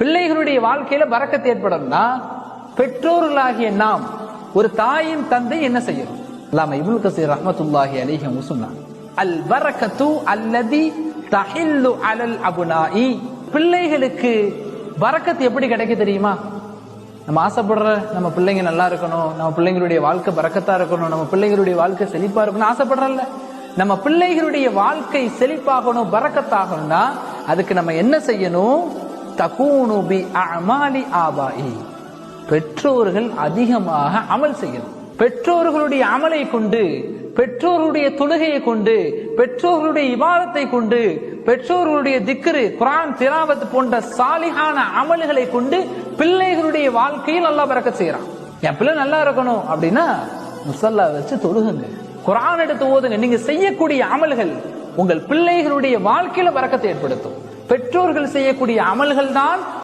பிள்ளைகளுடைய வாழ்க்கையில பறக்கத்து ஏற்படணும்னா பெற்றோர்களாகிய நாம் ஒரு தாயின் தந்தை என்ன செய்யணும்? அல்லாம இப்னு கசீர் ரஹமத்துல்லாஹி அலிஹம் சொன்னாங்க. அல் பரக்கத்து அல்லதி தஹில்லு அலல் அபுனாயி. பிள்ளைகளுக்கு பறக்கத்து எப்படி கிடைக்க தெரியுமா? நம்ம ஆசைப்படுற நம்ம பிள்ளைங்க நல்லா இருக்கணும் நம்ம பிள்ளைங்களுடைய வாழ்க்கை பறக்கத்தா இருக்கணும் நம்ம பிள்ளைங்களுடைய வாழ்க்கை செழிப்பா இருக்கணும் ஆசைப்படுறல்ல. நம்ம பிள்ளைகளுடைய வாழ்க்கை செழிப்பாகணும் பறக்கத்தாகணும்னா அதுக்கு நம்ம என்ன செய்யணும்? தகூனுபி அமாலி ஆபாயி பெற்றோர்கள் அதிகமாக அமல் செய்யணும். பெற்றோர்களுடைய அமலை கொண்டு பெற்றோர்களுடைய தொழுகையை கொண்டு பெற்றோர்களுடைய இவாதத்தை கொண்டு பெற்றோர்களுடைய திக்ரு குரான் திராவத் போன்ற சாலிகான அமல்களை கொண்டு பிள்ளைகளுடைய வாழ்க்கையில் நல்லா பிறக்க செய்யறான். என் பிள்ளை நல்லா இருக்கணும் அப்படின்னா முசல்லா வச்சு தொழுகுங்க. குரான் எடுத்து ஓதுங்க. நீங்க செய்யக்கூடிய அமல்கள் உங்கள் பிள்ளைகளுடைய வாழ்க்கையில பறக்கத்தை ஏற்படுத்தும். பெற்றோர்கள் செய்யக்கூடிய அமல்கள் தான்